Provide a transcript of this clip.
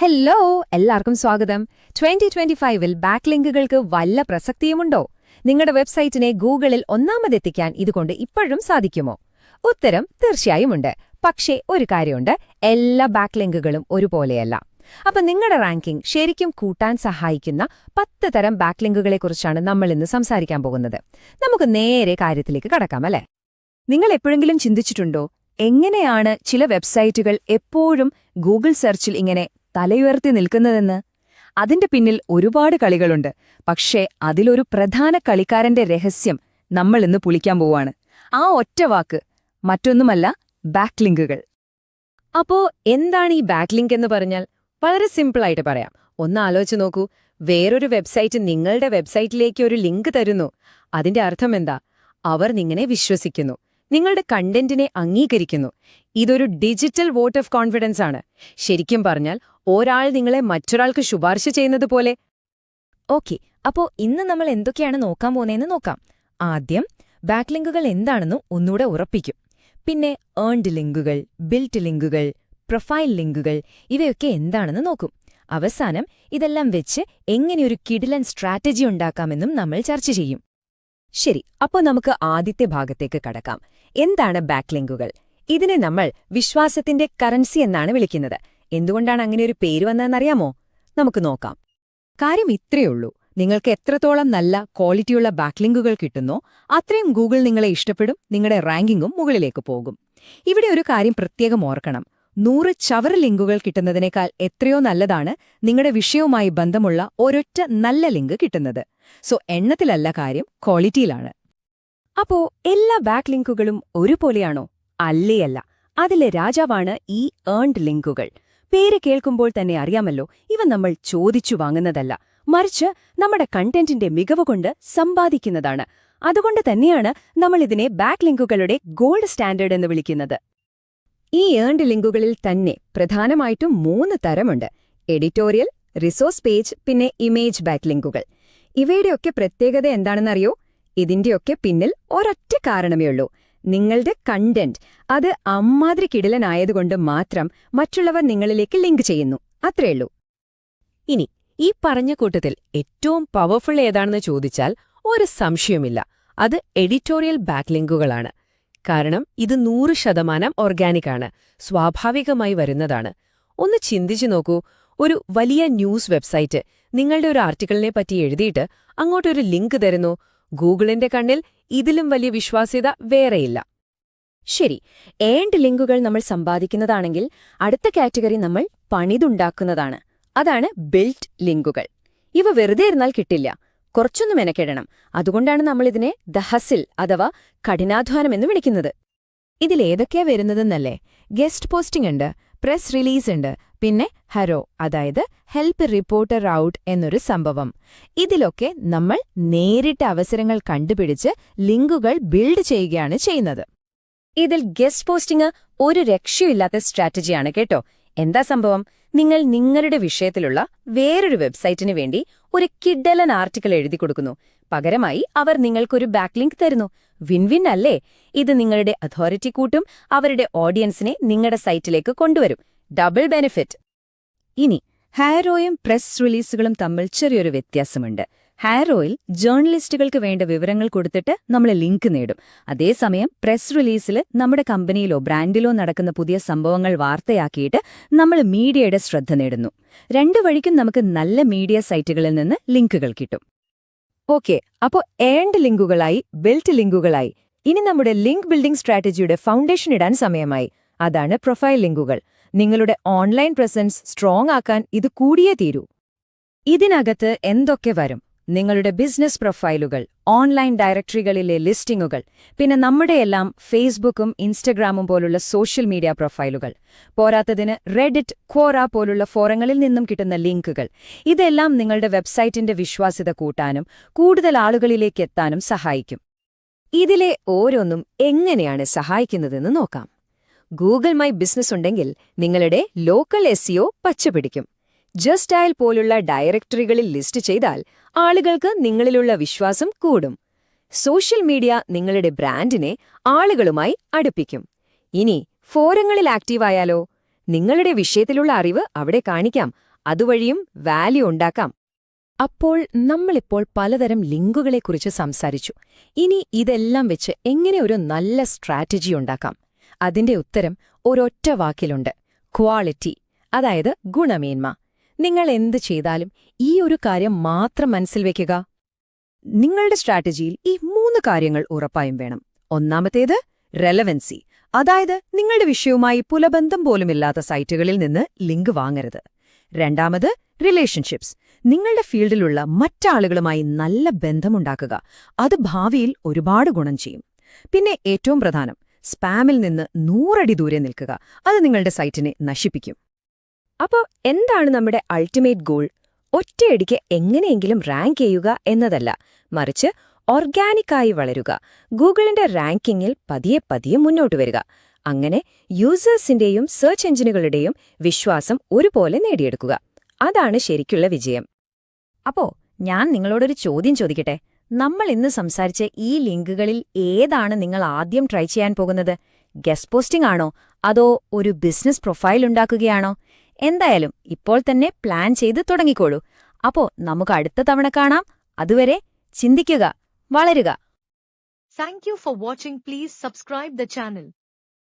Hello എല്ലാവർക്കും സ്വാഗതം. Twenty twenty ഫൈവിൽ ബാക്ക് ലിങ്കുകൾക്ക് വല്ല പ്രസക്തിയുമുണ്ടോ? നിങ്ങളുടെ വെബ്സൈറ്റിനെ ഗൂഗിളിൽ ഒന്നാമതെത്തിക്കാൻ ഇതുകൊണ്ട് ഇപ്പോഴും സാധിക്കുമോ? ഉത്തരം തീർച്ചയായും ഉണ്ട് പക്ഷേ ഒരു കാര്യമുണ്ട്. എല്ലാ ബാക്ക് ലിങ്കുകളും ഒരുപോലെയല്ല. അപ്പൊ നിങ്ങളുടെ റാങ്കിംഗ് ശരിക്കും കൂട്ടാൻ സഹായിക്കുന്ന പത്ത് തരം ബാക്ക് ലിങ്കുകളെക്കുറിച്ചാണ് നമ്മൾ ഇന്ന് സംസാരിക്കാൻ പോകുന്നത്. നമുക്ക് നേരെ കാര്യത്തിലേക്ക് കടക്കാം അല്ലേ? നിങ്ങൾ എപ്പോഴെങ്കിലും ചിന്തിച്ചിട്ടുണ്ടോ? എങ്ങനെയാണ് ചില വെബ്സൈറ്റുകൾ എപ്പോഴും ഗൂഗിൾ സെർച്ചിൽ ഇങ്ങനെ തലയുയർത്തി നിൽക്കുന്നതെന്ന് അതിന്റെ പിന്നിൽ ഒരുപാട് കളികളുണ്ട്. പക്ഷേ അതിലൊരു പ്രധാന കളിക്കാരന്റെ രഹസ്യം നമ്മൾ ഇന്ന് പുളിക്കാൻ പോവാണ്. ആ ഒറ്റ വാക്ക് മറ്റൊന്നുമല്ല ബാക്ക്ലിങ്കുകൾ. അപ്പോ എന്താണ് ഈ ബാക്ക്ലിങ്ക് എന്ന് പറഞ്ഞാൽ? വളരെ സിമ്പിളായിട്ട് പറയാം. ഒന്ന് ആലോചിച്ച് നോക്കൂ. വേറൊരു വെബ്സൈറ്റ് നിങ്ങളുടെ വെബ്സൈറ്റിലേക്ക് ഒരു ലിങ്ക് തരുന്നു. അതിന്റെ അർത്ഥം എന്താ? അവർ നിങ്ങനെ വിശ്വസിക്കുന്നു. നിങ്ങളുടെ കണ്ടന്റിനെ അംഗീകരിക്കുന്നു. ഇതൊരു ഡിജിറ്റൽ വോട്ട് ഓഫ് കോൺഫിഡൻസ് ആണ് ശരിക്കും പറഞ്ഞാൽ ഒരാൾ നിങ്ങളെ മറ്റൊരാൾക്ക് ശുപാർശ ചെയ്യുന്നത് പോലെ. ഓക്കെ അപ്പോ ഇന്ന് നമ്മൾ എന്തൊക്കെയാണ് നോക്കാൻ പോകുന്നതെന്ന് നോക്കാം. ആദ്യം ബാക്ക്ലിങ്കുകൾ എന്താണെന്നും ഒന്നുകൂടെ ഉറപ്പിക്കും. പിന്നെ ഏൺഡ് ലിങ്കുകൾ ബിൽറ്റ് ലിങ്കുകൾ പ്രൊഫൈൽ ലിങ്കുകൾ ഇവയൊക്കെ എന്താണെന്ന് നോക്കും. അവസാനം ഇതെല്ലാം വെച്ച് എങ്ങനെയൊരു കിടിലൻ സ്ട്രാറ്റജി ഉണ്ടാക്കാമെന്നും നമ്മൾ ചർച്ച ചെയ്യും. ശരി അപ്പോൾ നമുക്ക് ആദ്യത്തെ ഭാഗത്തേക്ക് കടക്കാം. എന്താണ് ബാക്ക്ലിങ്കുകൾ ഇതിനെ നമ്മൾ വിശ്വാസത്തിന്റെ കറൻസി എന്നാണ് വിളിക്കുന്നത്. എന്തുകൊണ്ടാണ് അങ്ങനെ ഒരു പേര് വന്നതെന്നറിയാമോ? നമുക്ക് നോക്കാം. കാര്യം ഇത്രയുള്ളൂ നിങ്ങൾക്ക് എത്രത്തോളം നല്ല ക്വാളിറ്റിയുള്ള ബാക്ക്ലിങ്കുകൾ കിട്ടുന്നോ അത്രയും ഗൂഗിൾ നിങ്ങളെ ഇഷ്ടപ്പെടും നിങ്ങളുടെ റാങ്കിങ്ങും മുകളിലേക്ക് പോകും. ഇവിടെ ഒരു കാര്യം പ്രത്യേകം ഓർക്കണം. നൂറ് ചവർ ലിങ്കുകൾ കിട്ടുന്നതിനേക്കാൾ എത്രയോ നല്ലതാണ് നിങ്ങളുടെ വിഷയവുമായി ബന്ധമുള്ള ഒരൊറ്റ നല്ല ലിങ്ക് കിട്ടുന്നത്. സോ എണ്ണത്തിലല്ല കാര്യം ക്വാളിറ്റിയിലാണ്. അപ്പോ എല്ലാ ബാക്ക് ലിങ്കുകളും ഒരുപോലെയാണോ അല്ലേയല്ല അതിലെ രാജാവാണ് ഈ ഏൺഡ് ലിങ്കുകൾ. പേര് കേൾക്കുമ്പോൾ തന്നെ അറിയാമല്ലോ ഇവ നമ്മൾ ചോദിച്ചു വാങ്ങുന്നതല്ല. മറിച്ച് നമ്മുടെ കണ്ടന്റിന്റെ മികവ് കൊണ്ട് സമ്പാദിക്കുന്നതാണ്. അതുകൊണ്ട് തന്നെയാണ് നമ്മൾ ഇതിനെ ബാക്ക് ലിങ്കുകളുടെ ഗോൾഡ് സ്റ്റാൻഡേർഡ് എന്ന് വിളിക്കുന്നത്. ഈ ഏൺഡ് ലിങ്കുകളിൽ തന്നെ പ്രധാനമായിട്ടും മൂന്ന് തരമുണ്ട്. എഡിറ്റോറിയൽ റിസോഴ്സ് പേജ് പിന്നെ ഇമേജ് ബാക്ക് ലിങ്കുകൾ. ഇവയുടെയൊക്കെ പ്രത്യേകത എന്താണെന്നറിയോ? ഇതിന്റെയൊക്കെ പിന്നിൽ ഒരൊറ്റ കാരണമേ ഉള്ളൂ. നിങ്ങളുടെ കണ്ടന്റ് അത് അമ്മാതിരി കിടിലനായതുകൊണ്ട് മാത്രം മറ്റുള്ളവർ നിങ്ങളിലേക്ക് ലിങ്ക് ചെയ്യുന്നു. അത്രയുള്ളൂ ഇനി ഈ പറഞ്ഞ കൂട്ടത്തിൽ ഏറ്റവും പവർഫുൾ ഏതാണെന്ന് ചോദിച്ചാൽ ഒരു സംശയമില്ല അത് എഡിറ്റോറിയൽ ബാക്ക്ലിങ്കുകളാണ് കാരണം ഇത് നൂറ് ശതമാനം ഓർഗാനിക് ആണ്. സ്വാഭാവികമായി വരുന്നതാണ്. ഒന്ന് ചിന്തിച്ചു നോക്കൂ. ഒരു വലിയ ന്യൂസ് വെബ്സൈറ്റ് നിങ്ങളുടെ ഒരു ആർട്ടിക്കിളിനെ പറ്റി എഴുതിയിട്ട് അങ്ങോട്ടൊരു ലിങ്ക് തരുന്നു. ഗൂഗിളിന്റെ കണ്ണിൽ ഇതിലും വലിയ വിശ്വാസ്യത വേറെയില്ല. ശരി ഏണ്ട് ലിങ്കുകൾ നമ്മൾ സമ്പാദിക്കുന്നതാണെങ്കിൽ അടുത്ത കാറ്റഗറി നമ്മൾ പണിതുണ്ടാക്കുന്നതാണ്. അതാണ് ബിൽറ്റ് ലിങ്കുകൾ. ഇവ വെറുതെ ഇരുന്നാൽ കിട്ടില്ല. കുറച്ചൊന്ന് മെനക്കെടണം. അതുകൊണ്ടാണ് നമ്മളിതിനെ ദ ഹസിൽ അഥവാ കഠിനാധ്വാനം എന്ന് വിളിക്കുന്നത്. ഇതിലേതൊക്കെയാ വരുന്നതെന്നല്ലേ? ഗസ്റ്റ് പോസ്റ്റിംഗ് ഉണ്ട് പ്രസ് റിലീസ് ഉണ്ട് പിന്നെ ഹരോ അതായത് ഹെൽപ്പ് റിപ്പോർട്ടർ ഔട്ട് എന്നൊരു സംഭവം. ഇതിലൊക്കെ നമ്മൾ നേരിട്ട് അവസരങ്ങൾ കണ്ടുപിടിച്ച് ലിങ്കുകൾ ബിൽഡ് ചെയ്യുകയാണ് ചെയ്യുന്നത്. ഇതിൽ ഗസ്റ്റ് പോസ്റ്റിംഗ് ഒരു രക്ഷയില്ലാത്ത സ്ട്രാറ്റജിയാണ് കേട്ടോ. എന്താ സംഭവം? നിങ്ങൾ നിങ്ങളുടെ വിഷയത്തിലുള്ള വേറൊരു വെബ്സൈറ്റിന് വേണ്ടി ഒരു കിഡലൻ ആർട്ടിക്കിൾ എഴുതി കൊടുക്കുന്നു. പകരമായി അവർ നിങ്ങൾക്കൊരു ബാക്ക്ലിങ്ക് തരുന്നു. വിൻ വിൻ അല്ലേ? ഇത് നിങ്ങളുടെ അതോറിറ്റി കൂട്ടും അവരുടെ ഓഡിയൻസിനെ നിങ്ങളുടെ സൈറ്റിലേക്ക് കൊണ്ടുവരും. Double benefit. ഇനി ഹാരോയും പ്രസ് റിലീസുകളും തമ്മിൽ ചെറിയൊരു വ്യത്യാസമുണ്ട്. ഹാരോയിൽ ജേർണലിസ്റ്റുകൾക്ക് വേണ്ട വിവരങ്ങൾ കൊടുത്തിട്ട് നമ്മൾ ലിങ്ക് നേടും. അതേസമയം പ്രസ് റിലീസിൽ നമ്മുടെ കമ്പനിയിലോ ബ്രാൻഡിലോ നടക്കുന്ന പുതിയ സംഭവങ്ങൾ വാർത്തയാക്കിയിട്ട് നമ്മൾ മീഡിയയുടെ ശ്രദ്ധ നേടുന്നു. രണ്ടു വഴിക്കും നമുക്ക് നല്ല മീഡിയ സൈറ്റുകളിൽ നിന്ന് ലിങ്കുകൾ കിട്ടും. ഓക്കെ അപ്പോൾ ഏണ്ട് ലിങ്കുകളായി ബിൽറ്റ് ലിങ്കുകളായി. ഇനി നമ്മുടെ ലിങ്ക് ബിൽഡിംഗ് സ്ട്രാറ്റജിയുടെ ഫൗണ്ടേഷൻ ഇടാൻ സമയമായി. അതാണ് പ്രൊഫൈൽ ലിങ്കുകൾ. നിങ്ങളുടെ ഓൺലൈൻ പ്രസൻസ് സ്ട്രോങ് ആക്കാൻ ഇത് കൂടിയേ തീരൂ. ഇതിനകത്ത് എന്തൊക്കെ വരും? നിങ്ങളുടെ ബിസിനസ് പ്രൊഫൈലുകൾ ഓൺലൈൻ ഡയറക്ടറികളിലെ ലിസ്റ്റിംഗുകൾ പിന്നെ നമ്മുടെയെല്ലാം ഫേസ്ബുക്കും ഇൻസ്റ്റഗ്രാമും പോലുള്ള സോഷ്യൽ മീഡിയ പ്രൊഫൈലുകൾ. പോരാത്തതിന് റെഡിറ്റ് ക്വോറ പോലുള്ള ഫോറങ്ങളിൽ നിന്നും കിട്ടുന്ന ലിങ്കുകൾ. ഇതെല്ലാം നിങ്ങളുടെ വെബ്സൈറ്റിന്റെ വിശ്വാസ്യത കൂട്ടാനും കൂടുതൽ ആളുകളിലേക്ക് എത്താനും സഹായിക്കും. ഇതിലെ ഓരോന്നും എങ്ങനെയാണ് സഹായിക്കുന്നതെന്ന് നോക്കാം. ഗൂഗിൾ മൈ ബിസിനസ് ഉണ്ടെങ്കിൽ നിങ്ങളുടെ ലോക്കൽ എസ് സിഒ പച്ചപിടിക്കും ജസ്റ്റ് അയൽ പോലുള്ള ഡയറക്ടറികളിൽ ലിസ്റ്റ് ചെയ്താൽ ആളുകൾക്ക് നിങ്ങളിലുള്ള വിശ്വാസം കൂടും. സോഷ്യൽ മീഡിയ നിങ്ങളുടെ ബ്രാൻഡിനെ ആളുകളുമായി അടുപ്പിക്കും. ഇനി ഫോറങ്ങളിൽ ആക്റ്റീവായാലോ നിങ്ങളുടെ വിഷയത്തിലുള്ള അറിവ് അവിടെ കാണിക്കാം. അതുവഴിയും വാല്യൂ ഉണ്ടാക്കാം. അപ്പോൾ നമ്മളിപ്പോൾ പലതരം ലിങ്കുകളെക്കുറിച്ച് സംസാരിച്ചു. ഇനി ഇതെല്ലാം വെച്ച് എങ്ങനെ ഒരു നല്ല സ്ട്രാറ്റജി ഉണ്ടാക്കാം? അതിന്റെ ഉത്തരം ഒരൊറ്റ വാക്കിലുണ്ട്. ക്വാളിറ്റി അതായത് ഗുണമേന്മ. നിങ്ങൾ എന്ത് ചെയ്താലും ഈ ഒരു കാര്യം മാത്രം മനസ്സിൽ വയ്ക്കുക നിങ്ങളുടെ സ്ട്രാറ്റജിയിൽ ഈ മൂന്ന് കാര്യങ്ങൾ ഉറപ്പായും വേണം. ഒന്നാമത്തേത് റെലവൻസി അതായത് നിങ്ങളുടെ വിഷയവുമായി പുലബന്ധം പോലുമില്ലാത്ത സൈറ്റുകളിൽ നിന്ന് ലിങ്ക് വാങ്ങരുത്. രണ്ടാമത് റിലേഷൻഷിപ്സ് നിങ്ങളുടെ ഫീൽഡിലുള്ള മറ്റാളുകളുമായി നല്ല ബന്ധമുണ്ടാക്കുക. അത് ഭാവിയിൽ ഒരുപാട് ഗുണം ചെയ്യും. പിന്നെ ഏറ്റവും പ്രധാനം സ്പാമിൽ നിന്ന് നൂറടി ദൂരെ നിൽക്കുക. അത് നിങ്ങളുടെ സൈറ്റിനെ നശിപ്പിക്കും. അപ്പോൾ എന്താണ് നമ്മുടെ അൾട്ടിമേറ്റ് ഗോൾ? ഒറ്റയടിക്ക് എങ്ങനെയെങ്കിലും റാങ്ക് ചെയ്യുക എന്നതല്ല. മറിച്ച് ഓർഗാനിക്കായി വളരുക. ഗൂഗിളിന്റെ റാങ്കിങ്ങിൽ പതിയെ പതിയെ മുന്നോട്ട് വരിക. അങ്ങനെ യൂസേഴ്സിന്റെയും സെർച്ച് എഞ്ചിനുകളുടെയും വിശ്വാസം ഒരുപോലെ നേടിയെടുക്കുക. അതാണ് ശരിക്കുള്ള വിജയം. അപ്പോ ഞാൻ നിങ്ങളോടൊരു ചോദ്യം ചോദിക്കട്ടെ? നമ്മൾ ഇന്ന് സംസാരിച്ച ഈ ലിങ്കുകളിൽ ഏതാണ് നിങ്ങൾ ആദ്യം ട്രൈ ചെയ്യാൻ പോകുന്നത്? ഗസ്റ്റ് പോസ്റ്റിംഗ് ആണോ? അതോ ഒരു ബിസിനസ് പ്രൊഫൈൽ ഉണ്ടാക്കുകയാണോ? എന്തായാലും ഇപ്പോൾ തന്നെ പ്ലാൻ ചെയ്ത് തുടങ്ങിക്കോളൂ. അപ്പോ നമുക്ക് അടുത്ത തവണ കാണാം. അതുവരെ ചിന്തിക്കുക വളരുക. Thank you for watching please subscribe the channel.